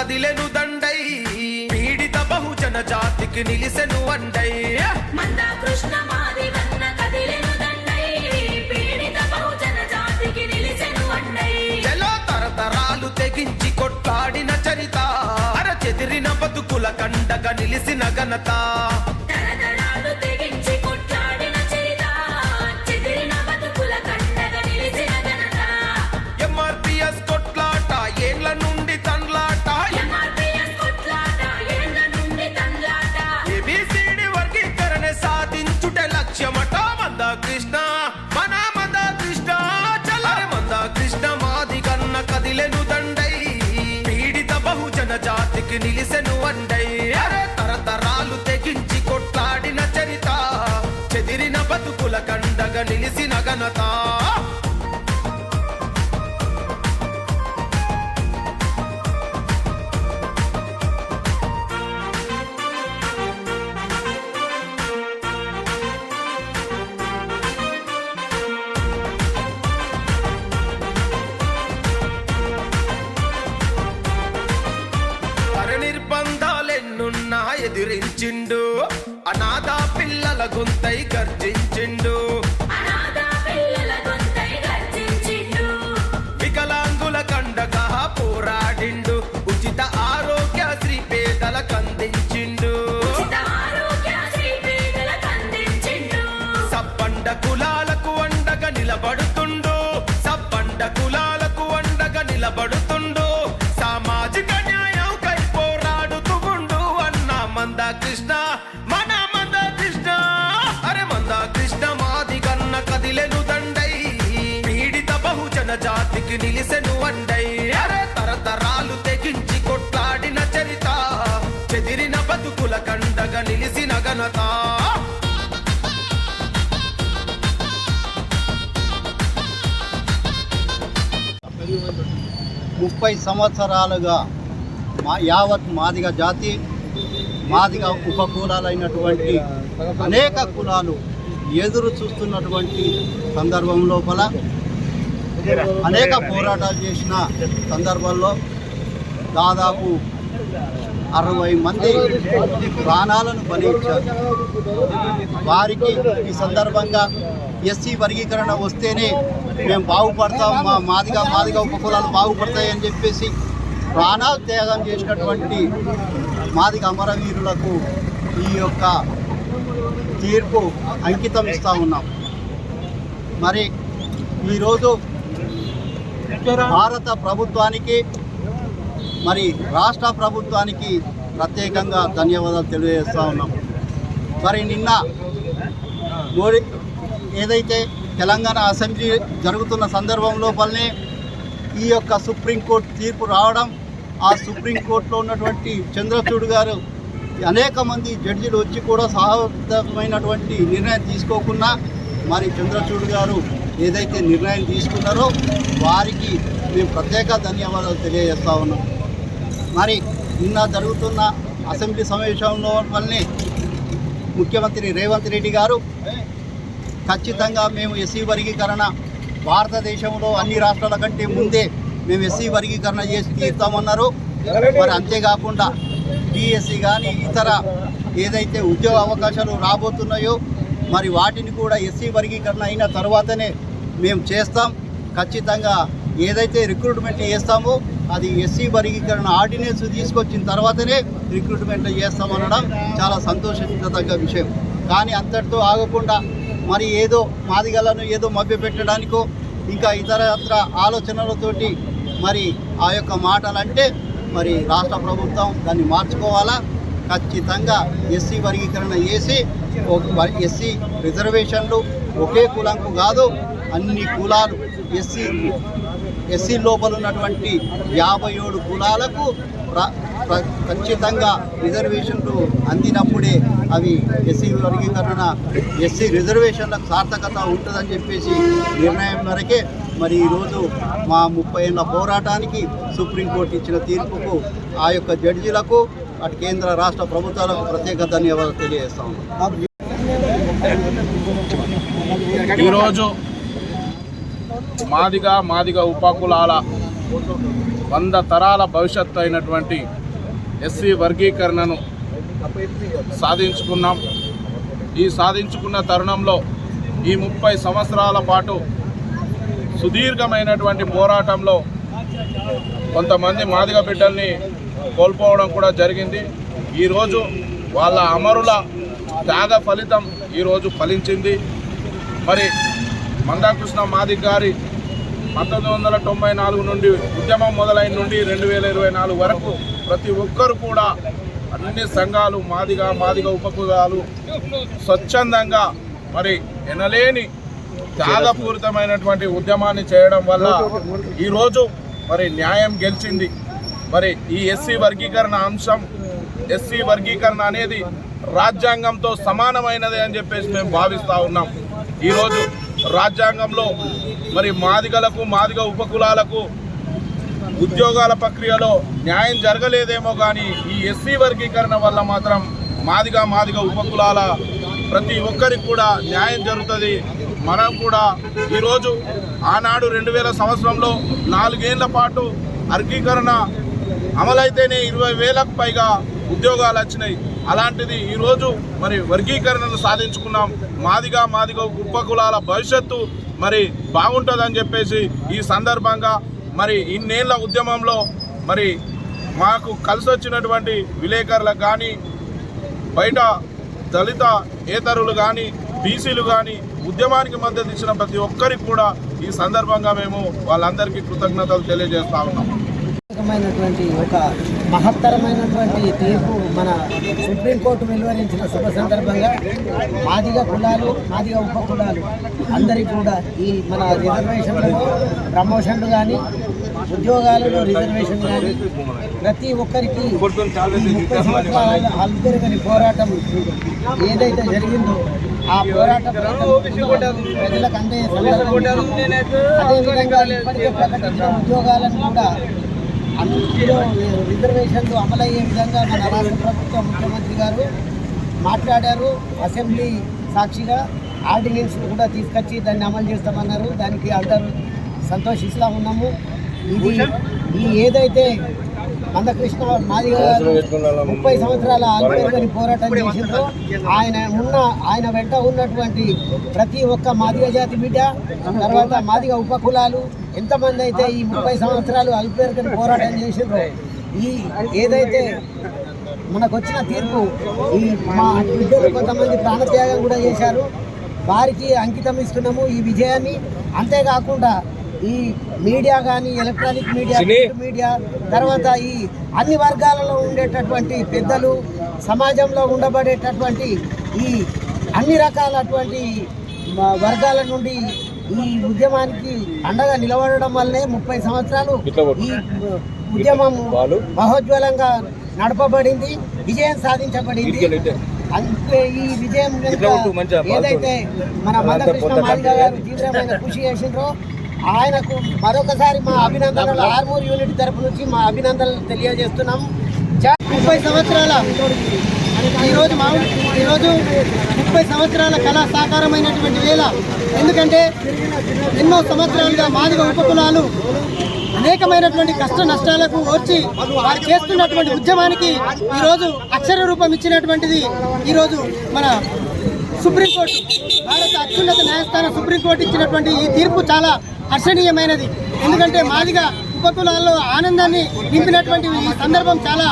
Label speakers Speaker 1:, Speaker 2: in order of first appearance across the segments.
Speaker 1: కదిలెను దండై. పీడిత బహుజన జాతికి నిలిసెను అండై
Speaker 2: కృష్ణ
Speaker 1: తరతరాలు తెగించి కొట్లాడిన చరిత. అర చెదిరిన బతుకుల కండగా నిలిసిన ఘనత. జాతికి నిలిసెను అండై. తరతరాలు తెగించి కొట్లాడిన చరిత. చెదిరిన బతుకుల కండగా నిలిసిన ఘనత. ఎదిరించిండు అనాథ పిల్లల గొంతై గర్జి జాతికి నిలిసెను అండై. తరతరాలు తెగించి కొట్లాడిన చరిత. చెదిరిన బతుకుల కండగా నిలిసిన ఘనత.
Speaker 3: ముప్పై సంవత్సరాలుగా మా యావత్ మాదిగ జాతి మాదిగ ఉపకులాలైనటువంటి అనేక కులాలు ఎదురు చూస్తున్నటువంటి సందర్భం లోపల అనేక పోరాటాలు చేసిన సందర్భంలో దాదాపు అరవై మంది ప్రాణాలను బలించారు వారికి ఈ సందర్భంగా ఎస్సీ వర్గీకరణ వస్తేనే మేము బాగుపడతాం మా మాదిగా మాదిగా ఉపకులాలు బాగుపడతాయని చెప్పేసి ప్రాణాలు త్యాగం చేసినటువంటి మాదిగ అమరవీరులకు ఈ యొక్క తీర్పు అంకితం ఇస్తూ ఉన్నాం. మరి ఈరోజు భారత ప్రభుత్వానికి మరి రాష్ట్ర ప్రభుత్వానికి ప్రత్యేకంగా ధన్యవాదాలు తెలియజేస్తూ ఉన్నాం. మరి నిన్న మోడీ ఏదైతే తెలంగాణ అసెంబ్లీ జరుగుతున్న సందర్భం లోపలనే ఈ యొక్క సుప్రీంకోర్టు తీర్పు రావడం ఆ సుప్రీంకోర్టులో ఉన్నటువంటి చంద్రచూడ్ గారు అనేక మంది జడ్జీలు వచ్చి కూడా సహృదమైనటువంటి నిర్ణయం తీసుకోకుండా మరి చంద్రచూడ్ గారు ఏదైతే నిర్ణయం తీసుకున్నారో వారికి మేము ప్రత్యేక ధన్యవాదాలు తెలియజేస్తా ఉన్నాం. మరి నిన్న జరుగుతున్న అసెంబ్లీ సమావేశంలో వల్లనే ముఖ్యమంత్రి రేవంత్ రెడ్డి గారు ఖచ్చితంగా మేము ఎస్సీ వర్గీకరణ భారతదేశంలో అన్ని రాష్ట్రాల కంటే ముందే మేము ఎస్సీ వర్గీకరణ చేసి తీరుతామన్నారు. మరి అంతేకాకుండా డిఎస్సి కానీ ఇతర ఏదైతే ఉద్యోగ అవకాశాలు రాబోతున్నాయో మరి వాటిని కూడా ఎస్సీ వర్గీకరణ అయిన తర్వాతనే మేము చేస్తాం. ఖచ్చితంగా ఏదైతే రిక్రూట్మెంట్ చేస్తామో అది ఎస్సీ వర్గీకరణ ఆర్డినెన్స్ తీసుకొచ్చిన తర్వాతనే రిక్రూట్మెంట్ చేస్తామనడం చాలా సంతోషించదగ్గ విషయం. కానీ అంతటితో ఆగకుండా మరి ఏదో మాదిగలను ఏదో మభ్యపెట్టడానికో ఇంకా ఇతర ఇతర ఆలోచనలతోటి మరి ఆ యొక్క మాటలంటే మరి రాష్ట్ర ప్రభుత్వం దాన్ని మార్చుకోవాలా? ఖచ్చితంగా ఎస్సీ వర్గీకరణ చేసి ఒక ఎస్సీ రిజర్వేషన్లు ఒకే కులంకు కాదు అన్ని కులాలు ఎస్సీ ఎస్సీ లోపల ఉన్నటువంటి యాభై ఏడు కులాలకు ప్ర- ప్ర- ఖచ్చితంగా రిజర్వేషన్లు అందినప్పుడే అవి ఎస్సీ వర్గీకరణ ఎస్సీ రిజర్వేషన్లకు సార్థకత ఉంటుందని చెప్పేసి నిర్ణయం మేరకే మరి ఈరోజు మా ముప్పై ఏళ్ళ పోరాటానికి సుప్రీంకోర్టు ఇచ్చిన తీర్పుకు ఆ యొక్క జడ్జీలకు అటు కేంద్ర రాష్ట్ర ప్రభుత్వాలకు ప్రత్యేక ధన్యవాదాలు తెలియజేస్తాము
Speaker 4: ఈరోజు మాదిగ మాదిగ ఉపకులాల
Speaker 5: వంద తరాల భవిష్యత్తు అయినటువంటి ఎస్సీ వర్గీకరణను సాధించుకున్నాం. ఈ సాధించుకున్న తరుణంలో ఈ ముప్పై సంవత్సరాల పాటు సుదీర్ఘమైనటువంటి పోరాటంలో కొంతమంది మాదిగ బిడ్డల్ని కోల్పోవడం కూడా జరిగింది. ఈరోజు వాళ్ళ అమరుల త్యాగ ఫలితం ఈరోజు ఫలించింది. మరి మందాకృష్ణ మాదిగ్ గారి పంతొమ్మిది వందల తొంభై నాలుగు నుండి ఉద్యమం మొదలైన నుండి రెండు వేల ఇరవై నాలుగు వరకు ప్రతి ఒక్కరు కూడా అన్ని సంఘాలు మాదిగా మాదిగ ఉపకులాలు స్వచ్ఛందంగా మరి ఎనలేని త్యాగపూరితమైనటువంటి ఉద్యమాన్ని చేయడం వల్ల ఈరోజు మరి న్యాయం గెలిచింది. మరి ఈ ఎస్సీ వర్గీకరణ అంశం ఎస్సీ వర్గీకరణ అనేది రాజ్యాంగంతో సమానమైనది అని చెప్పేసి మేము భావిస్తూ ఉన్నాం. ఈరోజు రాజ్యాంగంలో మరి మాదిగలకు మాదిగ ఉపకులాలకు ఉద్యోగాల ప్రక్రియలో న్యాయం జరగలేదేమో కానీ ఈ ఎస్సీ వర్గీకరణ వల్ల మాత్రం మాదిగా మాదిగ ఉపకులాల ప్రతి ఒక్కరికి కూడా న్యాయం జరుగుతుంది. మనం కూడా ఈరోజు ఆనాడు రెండు వేల సంవత్సరంలో నాలుగేళ్ళ పాటు వర్గీకరణ అమలైతేనే ఇరవై వేలకు పైగా ఉద్యోగాలు వచ్చినాయి. అలాంటిది ఈరోజు మరి వర్గీకరణను సాధించుకున్నాం. మాదిగా మాదిగ ఉపకులాల భవిష్యత్తు మరి బాగుంటుందని చెప్పేసి ఈ సందర్భంగా మరి ఇన్నేళ్ళ ఉద్యమంలో మరి మాకు కలిసి వచ్చినటువంటి విలేకరులకు కానీ బయట దళిత ఏతరులు కానీ బీసీలు కానీ ఉద్యమానికి మద్దతు ఇచ్చిన ప్రతి ఒక్కరికి కూడా ఈ సందర్భంగా మేము వాళ్ళందరికీ కృతజ్ఞతలు తెలియజేస్తా ఉన్నాం.
Speaker 6: కీలకమైనటువంటి ఒక మహత్తరమైనటువంటి తీర్పు మన సుప్రీంకోర్టు వెలువరించిన శుభ సందర్భంగా మాదిగ కులాలు మాదిగ ఉప కులాలు అందరికీ కూడా ఈ మన రిజర్వేషన్లలో ప్రమోషన్లు కానీ ఉద్యోగాలలో రిజర్వేషన్ కానీ ప్రతి ఒక్కరికి ముప్పై సంవత్సరాల అల్పెరగని పోరాటం ఏదైతే జరిగిందో ఆ పోరాటం ప్రజలకు అందే అదేవిధంగా ఇప్పటికే ప్రకటించిన ఉద్యోగాలను కూడా అందులో రిజర్వేషన్లు అమలయ్యే విధంగా మన రాష్ట్ర ప్రభుత్వ ముఖ్యమంత్రి గారు మాట్లాడారు. అసెంబ్లీ సాక్షిగా ఆర్డినెన్స్ కూడా తీసుకొచ్చి దాన్ని అమలు చేస్తామన్నారు. దానికి అందరూ సంతోషిస్తూ ఉన్నాము. ఇది ఈ ఏదైతే మందకృష్ణ మాదిగ ముప్పై సంవత్సరాల ఆల్పేరుగని పోరాటం చేసిందో ఆయన ఉన్న ఆయన వెంట ఉన్నటువంటి ప్రతి ఒక్క మాదిగ జాతి బిడ్డ తర్వాత మాదిగ ఉపకులాలు ఎంతమంది అయితే ఈ ముప్పై సంవత్సరాలు అల్పేరుగని పోరాటం చేసిండ్రో ఈ ఏదైతే మనకు వచ్చిన తీర్పు ఈ మా బిడ్డలు కొంతమంది ప్రాణత్యాగం కూడా చేశారు. వారికి అంకితం ఇస్తున్నాము ఈ విజయాన్ని. అంతేకాకుండా ఈ మీడియా కానీ ఎలక్ట్రానిక్ మీడియా మీడియా తర్వాత ఈ అన్ని వర్గాలలో ఉండేటటువంటి పెద్దలు సమాజంలో ఉండబడేటటువంటి ఈ అన్ని రకాలటువంటి వర్గాల నుండి ఈ ఉద్యమానికి అండగా నిలబడడం వల్లనే ముప్పై సంవత్సరాలు ఈ ఉద్యమం మహోజ్వలంగా నడపబడింది విజయం సాధించబడింది. అందుకే ఈ విజయం ఏదైతే మన మందకృష్ణ మాదిగ గారు తీవ్రమైన కృషి చేసిండ్రో ఆయనకు మరొకసారి మా అభినందనలు ఆర్మూర్ యూనిట్ తరపు నుంచి మా అభినందనలు తెలియజేస్తున్నాం. ముప్పై సంవత్సరాల ఈరోజు మా ఈరోజు ముప్పై సంవత్సరాల కళ సాకారమైనటువంటి వేళ. ఎందుకంటే ఎన్నో సంవత్సరాలుగా మాదిగ ఉపకులాలు అనేకమైనటువంటి కష్ట నష్టాలకు వచ్చి వారు చేస్తున్నటువంటి ఉద్యమానికి ఈరోజు అక్షర రూపం ఇచ్చినటువంటిది ఈరోజు మన సుప్రీంకోర్టు. భారత అత్యున్నత న్యాయస్థానం సుప్రీంకోర్టు ఇచ్చినటువంటి ఈ తీర్పు చాలా హర్షణీయమైనది. ఎందుకంటే మాదిగా ఉపకులాల్లో ఆనందాన్ని నింపినటువంటి ఈ సందర్భం చాలా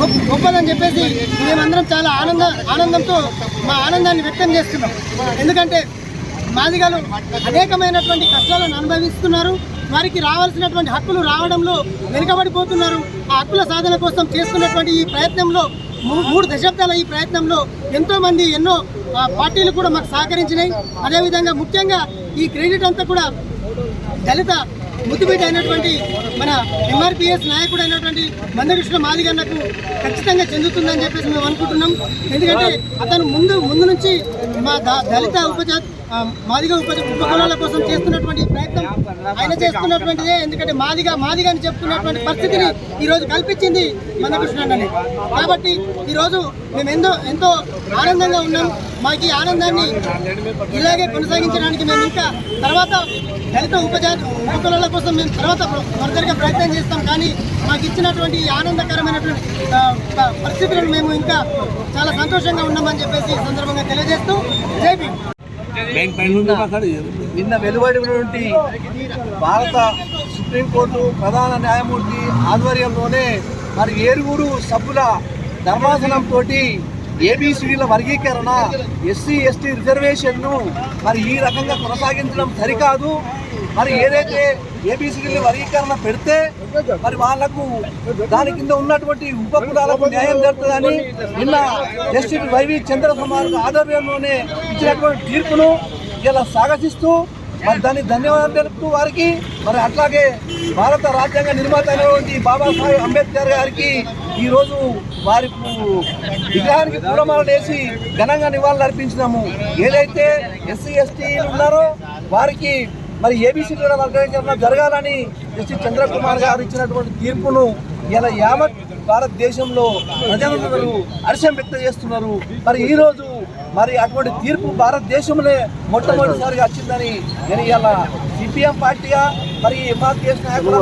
Speaker 6: గొప్ప గొప్పదని చెప్పేసి మేమందరం చాలా ఆనంద ఆనందంతో మా ఆనందాన్ని వ్యక్తం చేస్తున్నాం. ఎందుకంటే మాదిగలు అనేకమైనటువంటి కష్టాలను అనుభవిస్తున్నారు. వారికి రావాల్సినటువంటి హక్కులు రావడంలో వెనుకబడిపోతున్నారు. ఆ హక్కుల సాధన కోసం చేస్తున్నటువంటి ఈ ప్రయత్నంలో మూడు దశాబ్దాల ఈ ప్రయత్నంలో ఎంతో మంది ఎన్నో పార్టీలు కూడా మాకు సహకరించినాయి. అదేవిధంగా ముఖ్యంగా ఈ క్రెడిట్ అంతా కూడా దళిత ముద్దుబిడ్డ అయినటువంటి మన ఎంఆర్పిఎస్ నాయకుడు అయినటువంటి మందకృష్ణ మాదిగన్నకు ఖచ్చితంగా చెందుతుందని చెప్పేసి మేము అనుకుంటున్నాం. ఎందుకంటే అతను ముందు ముందు నుంచి మా దళిత ఉపజాతి
Speaker 7: మాదిగా ఉపకులాల కోసం చేస్తున్నటువంటి ప్రయత్నం ఆయన చేస్తున్నటువంటిదే. ఎందుకంటే మాదిగా మాదిగా అని చెప్తున్నటువంటి పరిస్థితిని ఈరోజు రోజు కల్పించింది మందకృష్ణని కాబట్టి ఈరోజు మేము ఎంతో ఎంతో ఆనందంగా ఉన్నాం. మాకు ఈ ఆనందాన్ని ఇలాగే కొనసాగించడానికి మేము ఇంకా తర్వాత దళిత ఉపజాతి ఉపకులాల కోసం మేము తర్వాత ఫర్దర్గా ప్రయత్నం చేస్తాం. కానీ మాకు ఇచ్చినటువంటి ఆనందకరమైనటువంటి పరిస్థితులను మేము ఇంకా చాలా సంతోషంగా ఉన్నామని చెప్పేసి సందర్భంగా తెలియజేస్తూ జై
Speaker 8: నిన్న వెలువడినటువంటి భారత సుప్రీంకోర్టు ప్రధాన న్యాయమూర్తి ఆధ్వర్యంలోనే మరి ఏరుగురు సభ్యుల ధర్మాసనంతో ఏబిసిడీల వర్గీకరణ ఎస్సీ ఎస్టీ రిజర్వేషన్ను మరి ఈ రకంగా కొనసాగించడం సరికాదు. మరి ఏదైతే ఏబిసిడీల వర్గీకరణ పెడితే మరి వాళ్ళకు దాని కింద ఉన్నటువంటి ఉపకులాలకు న్యాయం జరుగుతుందని నిన్న జస్టిస్ వైవి చంద్రకుమార్ ఆధ్వర్యంలోనే ఇచ్చినటువంటి తీర్పును ఇలా స్వాగతిస్తూ మరి దాన్ని ధన్యవాదాలు తెలుపుతూ వారికి మరి అట్లాగే భారత రాజ్యాంగ నిర్మాత అయినటువంటి బాబాసాహెబ్ అంబేద్కర్ గారికి ఈరోజు వారి విగ్రహానికి పూలమాలలు వేసి ఘనంగా నివాళులు అర్పించినాము. ఏదైతే ఎస్సీ ఎస్టీ ఉన్నారో వారికి మరి ఏబీసీ వర్గీకరణ జరగాలని జస్టిస్ చంద్రకుమార్ గారు ఇచ్చినటువంటి తీర్పును ఇలా యావత్ భారతదేశంలో ప్రజలందరూ హర్షం వ్యక్తం చేస్తున్నారు. మరి ఈ రోజు మరి అటువంటి తీర్పు భారతదేశంలో మొట్టమొదటిసారిగా వచ్చిందని నేను ఇలా సిపిఎం పార్టీగా మరి ఎంఆర్పిఎస్ నాయకులు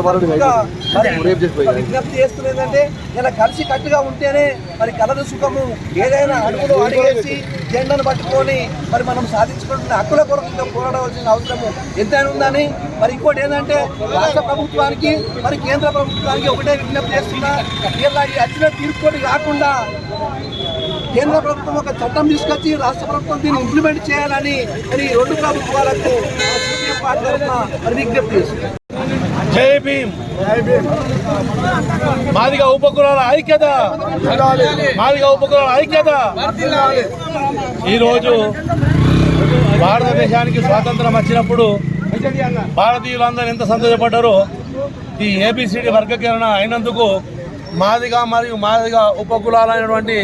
Speaker 8: విజ్ఞప్తి చేస్తున్నది ఏంటంటే ఇలా కలిసి కట్టుగా ఉంటేనే మరి కలదు సుఖము ఏదైనా అడుగులు అడిగేసి జెండాను పట్టుకొని మరి మనం సాధించుకుంటున్న హక్కుల కొరకు పోరాడవలసిన అవసరము ఎంతైనా ఉందని మరి ఇంకోటి ఏంటంటే రాష్ట్ర ప్రభుత్వానికి మరి కేంద్ర ప్రభుత్వానికి ఒకటే విజ్ఞప్తి చేస్తున్నా ఇలా ఈ వచ్చిన తీర్పుని కాకుండా కేంద్ర ప్రభుత్వం ఒక చట్టం తీసుకొచ్చి రాష్ట్ర ప్రభుత్వం దీన్ని ఇంప్లిమెంట్ చేయాలని మరి రెండు ప్రభుత్వాలకు విజ్ఞప్తి
Speaker 4: జై భీమ్. మాదిగా ఉపకులాల ఐక్యత. మాదిగా ఉపకులాల ఐక్యత. ఈరోజు భారతదేశానికి స్వాతంత్రం వచ్చినప్పుడు భారతీయులందరూ ఎంత సంతోషపడ్డారో ఈ ఏబిసిడి వర్గీకరణ అయినందుకు మాదిగా మరియు మాదిగా ఉపకులాలైనటువంటి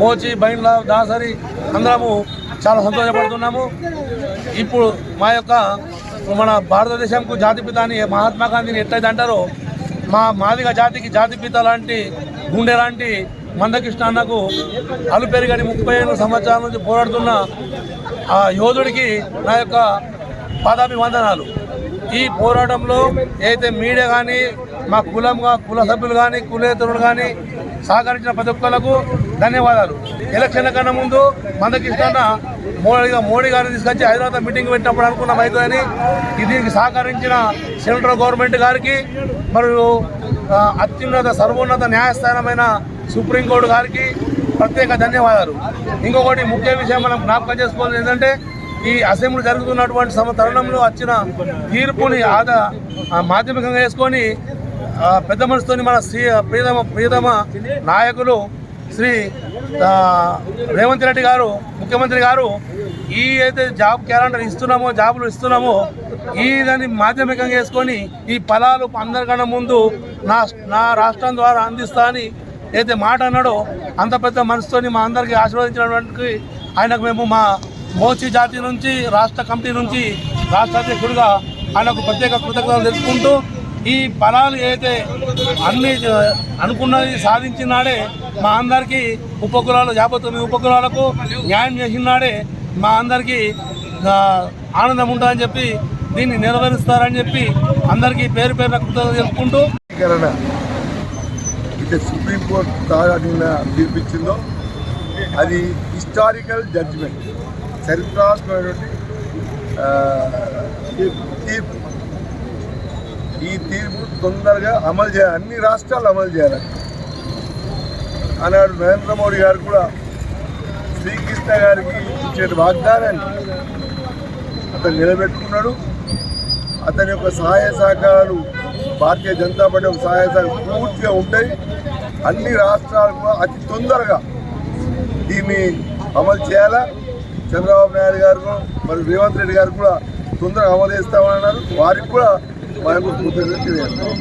Speaker 4: మోచి బైండ్ల దాసరి అందరము చాలా సంతోషపడుతున్నాము. ఇప్పుడు మా యొక్క మన భారతదేశంకు జాతిపిత అని మహాత్మా గాంధీని ఎట్లయితే అంటారో మా మాదిగ జాతికి జాతిపిత లాంటి గుండె లాంటి మందకృష్ణ అన్నకు అలు పెరిగని ముప్పై ఏడు సంవత్సరాల నుంచి పోరాడుతున్న ఆ యోధుడికి నా యొక్క పాదాభివందనాలు. ఈ పోరాటంలో ఏదైతే మీడియా కానీ మా కులంగా కుల సభ్యులు కానీ కులేతరులు కానీ సహకరించిన ప్రతి ఒక్కలకు ధన్యవాదాలు. ఎలక్షన్ల కన్నా ముందు మందకృష్ణ మోడీ మోడీ గారిని తీసుకొచ్చి హైదరాబాద్ మీటింగ్ పెట్టినప్పుడు అనుకున్నాం అవుతుందని దీనికి సహకరించిన సెంట్రల్ గవర్నమెంట్ గారికి మరియు అత్యున్నత సర్వోన్నత న్యాయస్థానమైన సుప్రీంకోర్టు గారికి ప్రత్యేక ధన్యవాదాలు. ఇంకొకటి ముఖ్య విషయం మనం జ్ఞాపకం చేసుకోవాలి ఏంటంటే ఈ అసెంబ్లీ జరుగుతున్నటువంటి సమ తరుణంలో వచ్చిన తీర్పుని ఆదా మాధ్యమికంగా వేసుకొని పెద్ద మనసుతోని మన శ్రీ ప్రియతమ ప్రియతమ నాయకులు శ్రీ రేవంత్ రెడ్డి గారు ముఖ్యమంత్రి గారు ఈ అయితే జాబ్ క్యాలెండర్ ఇస్తున్నామో జాబులు ఇస్తున్నామో ఈ దాన్ని మాధ్యమికంగా వేసుకొని ఈ ఫలాలు అందరికన్నా ముందు నా నా రాష్ట్రం ద్వారా అందిస్తా అని అయితే మాట అన్నాడో అంత పెద్ద మనసుతోని మా అందరికీ ఆశీర్వదించినటువంటి ఆయనకు మేము మా మోచి జాతి నుంచి రాష్ట్ర కమిటీ నుంచి రాష్ట్ర అధ్యక్షుడిగా ఆయనకు ప్రత్యేక కృతజ్ఞతలు తెలుసుకుంటూ ఈ ఫలాలు ఏదైతే అన్ని అనుకున్నది సాధించినాడే మా అందరికీ ఉపకులాలు యాభై తొమ్మిది ఉపకులాలకు న్యాయం చేసినాడే మా అందరికీ ఆనందం ఉంటుందని చెప్పి దీన్ని నిర్వహిస్తారని చెప్పి అందరికీ పేరు పేరున కృతజ్ఞత తెలుపుకుంటూ.
Speaker 9: వర్గీకరణ అయితే సుప్రీంకోర్టు ద్వారా నిన్న తీర్పిచ్చిందో అది హిస్టారికల్ జడ్జిమెంట్ చరిత్రాత్మకమైనటువంటి తీర్పు. ఈ తీర్పు తొందరగా అమలు చేయాలి. అన్ని రాష్ట్రాలు అమలు చేయాలి. ఆనాడు నరేంద్ర మోడీ గారు కూడా శ్రీకృష్ణ గారికి ఇచ్చే వాగ్దానాన్ని అతను నిలబెట్టుకున్నాడు. అతని యొక్క సహాయ సహకారాలు భారతీయ జనతా పార్టీ యొక్క సహాయ సహకారాలు పూర్తిగా ఉంటాయి. అన్ని రాష్ట్రాలు కూడా అతి తొందరగా దీన్ని అమలు చేయాలా? చంద్రబాబు నాయుడు గారు కూడా, మరి రేవంత్ రెడ్డి గారు కూడా తొందరగా అమలు చేస్తామన్నారు. వారికి కూడా మా యొక్క కృతజ్ఞతలు తెలియజేస్తాం